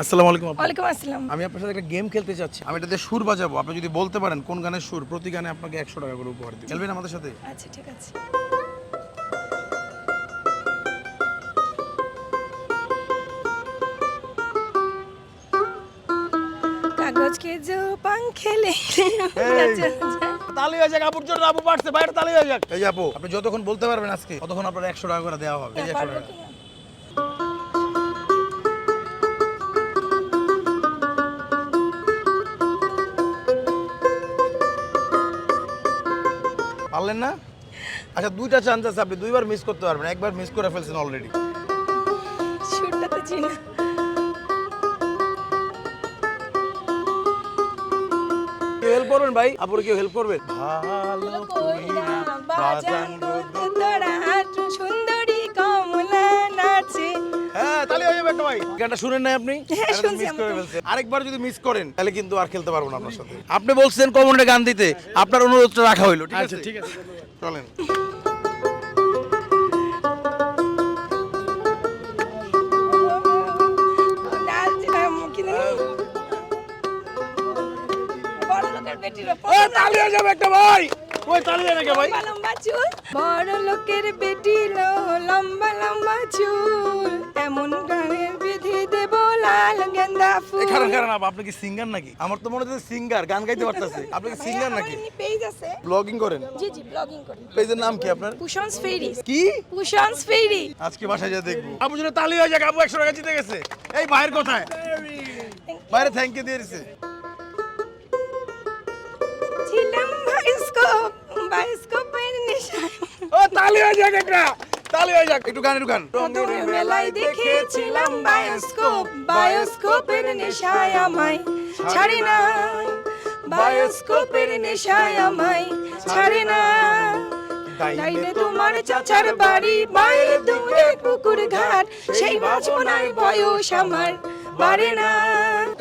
আসসালামু আলাইকুম ওয়ালাইকুম আসসালাম। আমি আপনার সাথে একটা গেম খেলতে চাচ্ছি। আমি এটাতে সুর বাজাবো। আপনি যদি বলতে পারেন কোন গানের সুর প্রতি গানে আপনাকে একশো টাকা করে উপহার খেলবেন আমাদের সাথে? আচ্ছা ঠিক আছে। যে আচ্ছা, আচ্ছা। তালি হয়ে যাক আপুর জন্য আপু পারছে বাইরে তালি হয়ে যাক। এই আপু আপনি যতক্ষণ বলতে পারবেন আজকে ততক্ষণ আপনার একশো টাকা করে দেওয়া হবে। এই একশো টাকা। পারলেন না? আচ্ছা দুইটা চান্স আছে আপনি দুইবার মিস করতে পারবেন একবার মিস করে ফেলছেন অলরেডি সুরটা তো চিনা কেউ হেল্প করবেন ভাই? আপনার কেউ হেল্প করবেন ভালো একটা ভাই। গানটা শুনেন নাই আপনি? হ্যাঁ, মিস করে ফেলছেন আরেকবার যদি মিস করেন তাহলে কিন্তু আর খেলতে পারব না আপনার সাথে। আপনি বলছেন কমনে গান দিতে আপনার অনুরোধটা রাখা হইল ঠিক আছে? ঠিক আছে। চলেন। বড় লোকের বেটির ওপর ও তালি যাবে একটা ভাই। ওই তালি নাকি ভাই? লম্বা লম্বা চুল বড় লোকের বেটি লো লম্বা লম্বা চুল এমন আপনি কি সিঙ্গার নাকি? আমার তো মনে হচ্ছে সিঙ্গার গান গাইতে পারতেছে। আপনি কি সিঙ্গার নাকি? পেজ আছে। ব্লগিং করেন? জি জি ব্লগিং করি। পেজের নাম কি আপনার? পুষন্স ফেরি। কি? পুষন্স ফেরি। আজকে বাসায় যা দেখব। আপু জন্য তালি হয়ে যাক আপু একশো টাকা জিতে গেছে। এই ভাইয়ের কোথায়। বাইরে থ্যাংক ইউ দিয়ে ছিলাম নেশায় ও তালি হয়ে যাক একটা। তালি হয়ে যাক একটু গান। একটু গান মেলায় দেখেছিলাম বায়োস্কোপ বায়োস্কোপের নেশায় আমায়। ছাড়ে না বায়োস্কোপের নেশায় আমায়। ছাড়ে না। তাইলে তোমার চাচার বাড়ি বাইরে দূরে পুকুর ঘাট সেই বাঁচপনার বয়স আমার। বাড়ে না।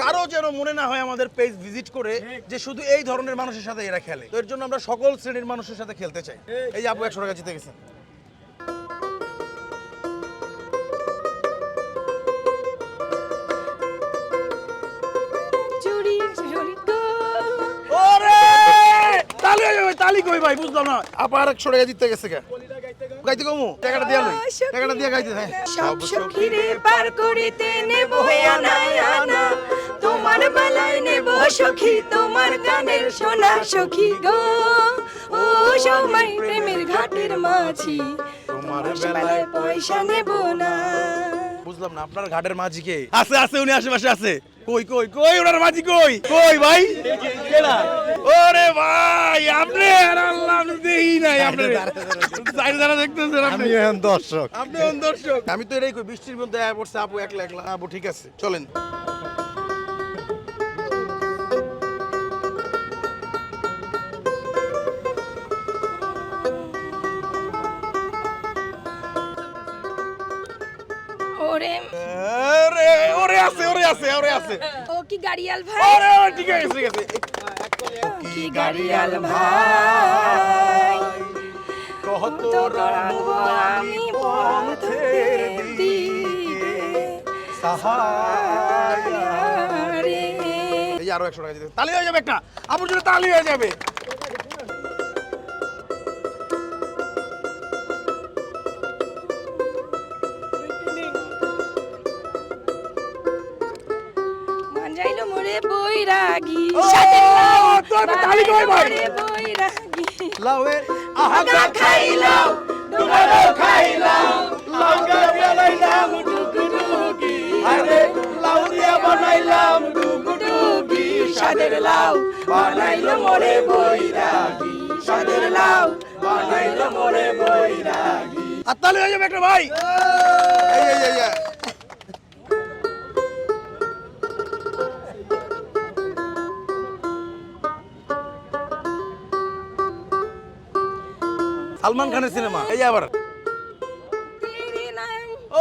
কারও যেন মনে না হয় আমাদের পেজ ভিজিট করে যে শুধু এই ধরনের মানুষের সাথে এরা খেলে। তো এর জন্য আমরা সকল শ্রেণির মানুষের সাথে খেলতে চাই। এই যে আপু একশো টাকা জিতে গেছেন কই ভাই বুঝলাম না। আপা আর একশো টাকা জিতে গেছে কে? গাইতে কমু? টাকাটা দিয়া লই। টাকাটা দিয়ে গাইতে হ্যাঁ। সব সখীরে পার করিতে নেব আনা আনা। তোমার বেলায় নেব সখী তোমার গানের সোনা সখী গো। ও সময় প্রেমের ঘাটের মাঝি তোমার বেলায় পয়সা নেব না। বুঝলাম না আপনার ঘাটের মাঝি কে? আছে আছে উনি আশেপাশে আছে। কই কই কই ওনার মাঝি কই? কই ভাই? ওরে ভাই আপনি আর আল্লাহ আমি দেই নাই আপনি সাইডে দাঁড়া দেখতেছেন আপনি? এখন দর্শক। আপনি দর্শক। আমি তো এটাই কই বৃষ্টির মধ্যে আয়া পড়ছে আপু একলা একলা। আপু ঠিক আছে চলেন। আছে ওরে আছে ওরে আছে। ও কি গাড়িয়াল ভাই? ওরে ওরে ঠিক আছে ঠিক আছে। কি গাড়িয়াল ভাই? কত তোর আমি পথের দিকে রে এই আরও একশো টাকা দিতে। তালি হয়ে যাবে একটা। আপুর জন্য তালি হয়ে যাবে। বৈরাগী? লাউয়ের খাইলাম আরে লাউ দিয়া বানাইলাম ডুগডুগি। সাদের লাউ বানাইলো মোরে বৈরাগী। সাদের লাউ বানাইলো মোরে বৈরাগী। আর তালি হয়ে যাবে একটা ভাই। এই এই এই। সালমান খানের সিনেমা। এই আবার।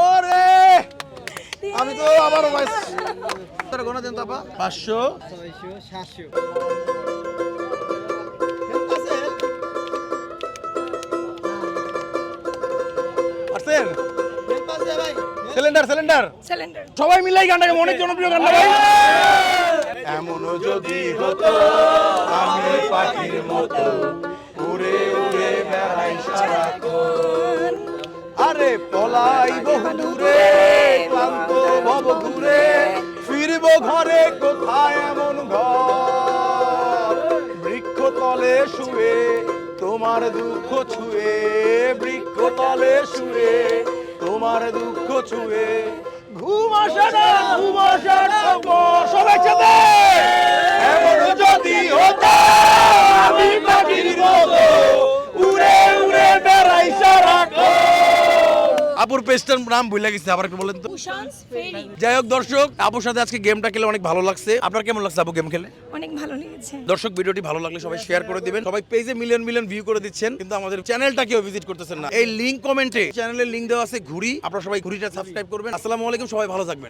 ওরে! আমি তো আবারও ভাই তোর গোনা দেন পাঁচশো ছয়শো সাতশো পারছেন সিলিন্ডার সিলিন্ডার। সিলিন্ডার সবাই মিলাই গানটাকে অনেক জনপ্রিয় গান ভাই। এমন যদি হতো আমি পাখির মতো উড়ে আরে পলাই বহু দূরে ক্লান্ত ভব ঘুরে ফিরবো ঘরে কোথায় এমন ঘর? বৃক্ষ তলে শুয়ে, তোমার দুঃখ ছুঁয়ে, বৃক্ষ তলে শুয়ে, তোমার দুঃখ ছুঁয়ে। ঘুম ঘুম এমন যদি হতো, আমি পাখির মতো আপুর পেস্টার নাম ভুলে গেছে আবার একটু বলেন তো। যাই হোক দর্শক আপুর সাথে আজকে গেমটা খেলে অনেক ভালো লাগছে। আপনার কেমন লাগছে আপু গেম খেলে? অনেক ভালো লেগেছে। দর্শক ভিডিওটি ভালো লাগলে সবাই শেয়ার করে দিবেন। সবাই পেজে মিলিয়ন মিলিয়ন ভিউ করে দিচ্ছেন কিন্তু আমাদের চ্যানেলটা কেউ ভিজিট করতেছেন না। এই লিংক কমেন্টে চ্যানেলের লিংক দেওয়া আছে ঘুরি। আপনারা সবাই ঘুরিটা সাবস্ক্রাইব করবেন। আসসালামু আলাইকুম সবাই ভালো থাকবেন।